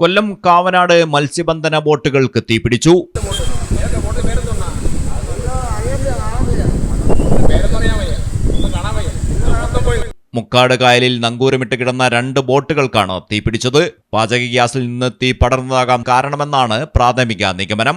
കൊല്ലം കാവനാട് മത്സ്യബന്ധന ബോട്ടുകൾക്ക് തീപിടിച്ചു. മുക്കാട് കായലിൽ നങ്കൂരമിട്ട് കിടന്ന രണ്ട് ബോട്ടുകൾക്കാണ് തീപിടിച്ചത്. പാചക ഗ്യാസിൽ നിന്ന് തീ പടർന്നതാകാം കാരണമെന്നാണ് പ്രാഥമിക നിഗമനം.